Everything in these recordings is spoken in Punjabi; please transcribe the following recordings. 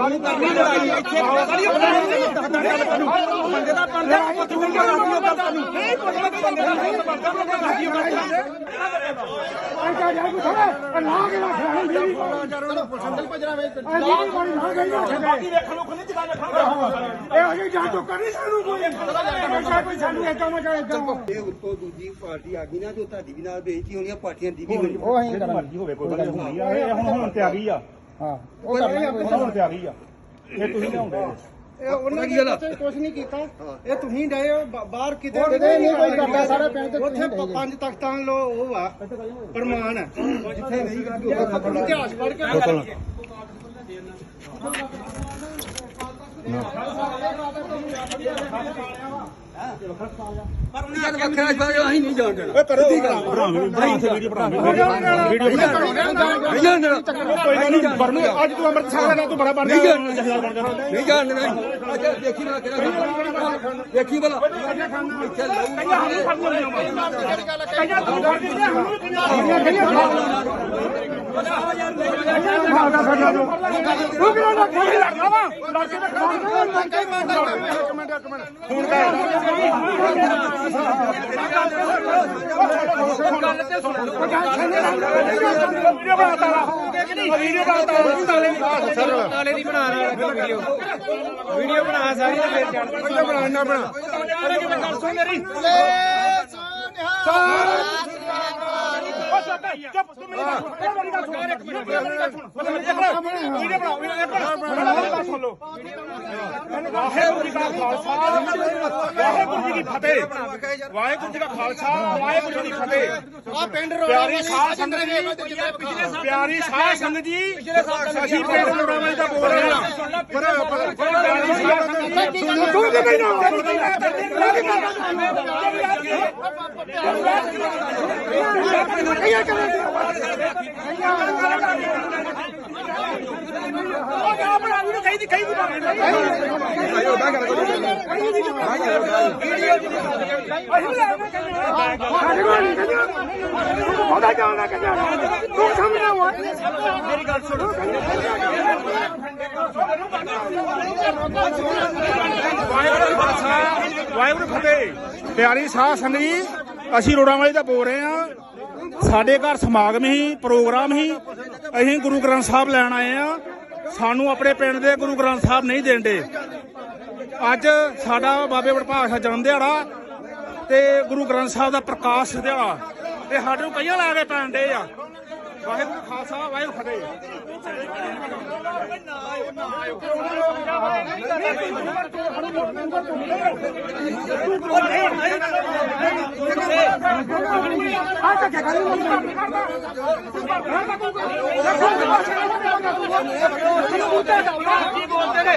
ਕਰਨੀ ਲੜਾਈ ਇੱਥੇ ਸਾਰੀ ਬੰਦੇ ਦਾ ਬੰਦਾ ਪੱਥਰ ਨੂੰ ਮਾਰਦੀ ਗੱਲ ਕਰਨੀ ਨਹੀਂ ਪੱਥਰ ਨੂੰ ਬੰਦੇ ਦਾ ਰਾਜੀ ਗੱਲ ਬਾਕੀ ਵੇਖਣ ਨੂੰ ਜਗ੍ਹਾ ਵੇਖਾਂਗਾ ਇਹ ਉੱਤੋਂ ਦੂਜੀ ਪਾਰਟੀ ਆ ਗਈ ਨਾ ਜੋ ਤੁਹਾਡੀ ਵੀ ਨਾਲ ਬੇਇੱਜ਼ਤੀ ਹੋਣੀ ਆ ਪਾਰਟੀਆਂ ਦੀ ਵੀ ਹੋਣੀ ਉਹ ਅਸੀਂ ਮਰਜ਼ੀ ਹੋਵੇ ਕੋਈ ਗੱਲ ਹੋਣੀ ਆ ਇਹ ਹੁਣ ਹੁਣ ਤੇ ਆ ਗਈ ਆ। ਹਾਂ ਉਹ ਹੁਣ ਹੁਣ ਤੇ ਆ ਗਈ ਆ। ਇਹ ਤੁਸੀਂ ਲਿਆਉਂਦੇ ਉਹਨਾਂ ਕੀ ਗੱਲ ਆ? ਨੇ ਕੁਝ ਨਹੀਂ ਕੀਤਾ। ਇਹ ਤੁਸੀਂ ਡਏ ਹੋ ਬ- ਬਾਹਰ ਕਿਤੇ ਕਿਤੇ ਨਹੀਂ ਕੋਈ ਕਰਦਾ, ਸਾਰੇ ਪਿੰਡ ਚ ਉੱਥੇ ਤੁਸੀਂ ਡਏ ਪੰਜ ਤਖਤਾਂ ਲੋ ਉਹ ਆ ਪ੍ਰਮਾਣ ਹੈ ਜਿੱਥੇ ਨਹੀਂ ਕਰਦੀ ਇਤਿਹਾਸ ਪੜ੍ਹ ਕੇ ਯਾਰ ਵੱਖਰਾ ਜਵਾਬ ਅਸੀਂ ਨਹੀਂ ਜਾਣਦੇ। ਓਏ ਕਰੋ। ਵੀਡੀਓ ਬਣਾ ਵੀਡੀਓ ਨਹੀਂ ਜਾਣਦੇ। ਕੋਈ ਨਹੀਂ ਬਰਨੂ ਅੱਜ ਤੂੰ ਅੰਮ੍ਰਿਤ ਛਕ ਲੈਣਾ ਤੂੰ ਬੜਾ ਬਣ ਨਹੀਂ ਗਿਆ ਜਾਣਦੇ ਜਥੇਦਾਰ ਬਣ ਗਿਆ ਨਹੀਂ ਜਾਣਦੇ ਨਹੀਂ ਅੱਛਾ ਦੇਖੀ ਨਾ ਕਿਹੜਾ ਦੇਖੀ ਬਲਾ ਇੱਥੇ ਤਾਲੇ ਦੀ ਬਣਾ ਰਿਹਾ ਵੀਡੀਓ। ਵੀਡੀਓ ਬਣਾ ਸਾਰੀ ਤੇ ਫਿਰ ਚੜ ਬਣਾ ਨਾ ਬਣਾ ਸੁਣ ਮੇਰੀ? ਚੁੱਪ ਤੂੰ ਮੇਰੀ ਗੱਲ ਸੁਣ ਮੇਰੀ ਗੱਲ ਸੁਣ ਇੱਕ ਮਿੰਟ ਮੇਰੀ ਗੱਲ ਸੁਣ ਵੀਡੀਓ ਬਣਾਓ ਵੀਡੀਓ ਬਣਾਓ ਸੁਣ ਲਓ ਵਾਹਿਗੁਰੂ ਜੀ ਕਾ ਖਾਲਸਾ ਵਾਹਿਗੁਰੂ ਜੀ ਕੀ ਫਤਿਹ ਵਾਹਿਗੁਰੂ ਜੀ ਕਾ ਖਾਲਸਾ ਵਾਹਿਗੁਰੂ ਜੀ ਕੀ ਫਤਿਹ ਆ ਪਿੰਡ ਪਿਆਰੀ ਸਾਧ ਸੰਗਤ ਜੀ ਪਿਆਰੀ ਸਾਧ ਸੰਗਤ ਜੀ ਅਸੀਂ ਪਿੰਡ ਰੋੜਾਵਾਂ ਦਾ ਬੋਲ ਰਹੇ ਹਾਂ ਪਿਆਰੀ ਸਾਧ ਸੰਗਤ ਜੀ ਤੂੰ ਕਿ ਮੈਨੂੰ ਕਹੀ ਦੀ ਕਹੀ ਦੀ ਮੇਰੀ ਗੱਲ ਸੁਣ ਵਾਹਿਗੁਰੂ ਖਾਲਸਾ ਵਾਹਿਗੁਰੂ ਫਤਿਹ। ਪਿਆਰੀ ਸਾਹ ਸੰਗਤ ਜੀ, ਅਸੀਂ ਰੋੜਾਂ ਵਾਲੇ ਦਾ ਬੋਲ ਰਹੇ ਹਾਂ। ਸਾਡੇ ਘਰ ਸਮਾਗਮ ਹੀ ਪ੍ਰੋਗਰਾਮ ਹੀ ਅਸੀਂ ਗੁਰੂ ਗ੍ਰੰਥ ਸਾਹਿਬ ਲੈਣ ਆਏ ਆ ਸਾਨੂੰ ਆਪਣੇ ਪਿੰਡ ਦੇ ਗੁਰੂ ਗ੍ਰੰਥ ਸਾਹਿਬ ਨਹੀਂ ਦੇਣਦੇ ਅੱਜ ਸਾਡਾ ਬਾਬੇ ਵਡਭਾਗ ਦਾ ਜਨਮ ਦਿਹਾੜਾ ਤੇ ਗੁਰੂ ਗ੍ਰੰਥ ਸਾਹਿਬ ਦਾ ਪ੍ਰਕਾਸ਼ ਦਿਹਾੜਾ ਤੇ ਸਾਡੇ ਨੂੰ ਕਈਆਂ ਲਾ ਕੇ ਪੈਣ ਦੇ ਆ ਵਾਹਿਗੁਰੂ ਖਾਲਸਾ ਵਾਹਿਗੁਰੂ ਫਤਿਹ ਕੀ ਬੋਲਦੇ ਨੇ।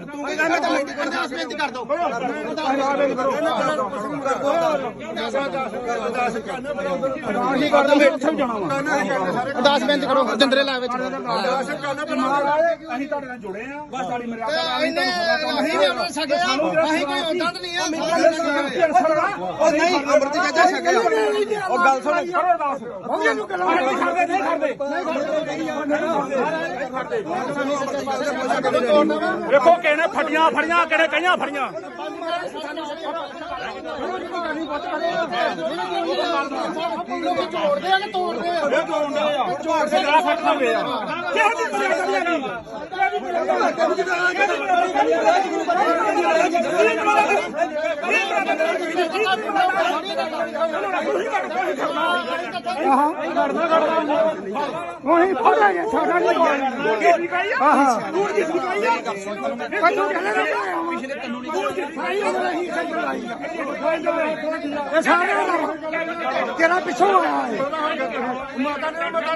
ਅਰਦਾਸ ਬੇਨਤੀ ਕਰ ਦੋ ਅਰਦਾਸ ਬੇਨਤੀ ਕਰੋ ਜੰਦਰੇ ਲਾ ਵਿੱਚ ਅਸੀਂ ਤੁਹਾਡੇ ਨਾਲ ਜੁੜੇ ਆ ਬਸ ਸਾਡੀ ਮਰਿਆਦਾ ਇਹਨੇ ਅਸੀਂ ਵੀ ਆਪਣੇ ਸਾਡੇ ਅਸੀਂ ਕੋਈ ਉਦਾਂ ਨਹੀਂ ਆ ਉਹ ਨਹੀਂ ਅੰਮ੍ਰਿਤ ਚਾਚਾ ਛਕਿਆ ਉਹ ਗੱਲ ਸੁਣ। ਕਰੋ ਅਰਦਾਸ ਉਹਨੂੰ ਨੂੰ ਕਰਾਂ ਨਹੀਂ ਕਰਦੇ। ਨਹੀਂ ਕਰਦੇ। ਵੇਖੋ ਕਿਹਨੇ ਫਟੀਆਂ ਫੜੀਆਂ, ਕਿਹਨੇ ਕਈਆਂ ਫੜੀਆਂ। ਤੋੜਦੇ ਆ ਕਿ ਤੋੜਦੇ ਆ ਇਹ ਦੋਂਡੇ ਆ ਝੋੜ ਸੇ ਗਲਾ ਫੱਟ ਆ ਕਿਹੋ ਜਿਹੀ ਮਰਿਆਦਾ ਨਹੀਂ ਉਹੀ ਫੜਾ ਗਿਆ ਸਾਡਾ ਨਹੀਂ ਆਹਾਂ ਤੂੰ ਕਹਿੰਦੇ ਪਿਛਲੇ ਕਾਨੂੰਨੀ ਇਹ ਸਾਰੇ ਤੇਰਾ ਪਿੱਛੋਂ ਆਇਆ ਹੈ ਬਾਅਦ ਦੇ ਮਨਾਓ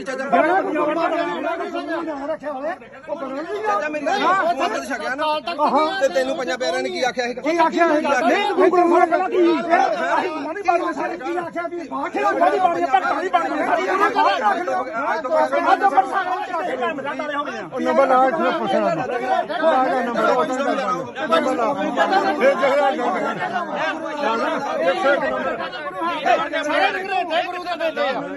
ਚਾਚਾ ਰੱਖਿਆ ਹੋਇਆ ਉਹ ਬਣਨ ਨਹੀਂ ਚਾਚਾ ਮੈਨੂੰ ਮਦਦ ਛਕਿਆ ਨਾ ਤੇ ਤੈਨੂੰ ਪੰਜਾਂ ਪਿਆਰਿਆਂ ਨੇ ਕੀ ਆਖਿਆ ਸੀ ਕੀ ਆਖਿਆ ਹੈ ਨਹੀਂ ਤੂੰ ਗੁਰੂ ਮਹਾਰਾਜ ਕਹਿੰਦਾ ਕੀ ਮਨੀ ਬਾਣੀ ਸਾਰੇ ਕੀ ਆਖਿਆ ਵੀ ਆਖਿਆ ਮਨੀ ਬਾਣੀ ਭਗਤਾਂ ਦੀ ਬਾਣੀ ਸਾਡੀ ਇਹਨਾਂ ਕਹਾ ਰੱਖ ਲੋ ਅੱਜ ਬਰਸਾਤ ਵਿੱਚ ਕੰਮ ਜਾਂਦਾ ਰਹੇ ਹੋਗੇ ਉਹ ਨੰਬਰ ਲਾ ਇੱਥੇ ਪੁੱਛਣਾ ਨੰਬਰ ਉਹ ਨੰਬਰ ਲਾ ਇਹ ਜਿਹੜਾ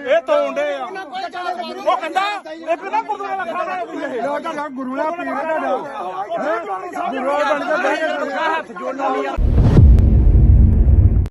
ਇਹ ਤੋਂਡੇ ਆ। ਉਹ ਕਹਿੰਦਾ ਇਹ। ਕਹਿੰਦਾ ਗੁਰਦੁਆਰਾ ਲੱਖਾਂ ਦਾ ਇਹ। ਗੁਰੂ ਦਾ ਪੀਰ ਦਾ ਗੁਰੂ ਬਣ ਕੇ ਬਹਿ ਹੱਥ ਜੋੜਨਾ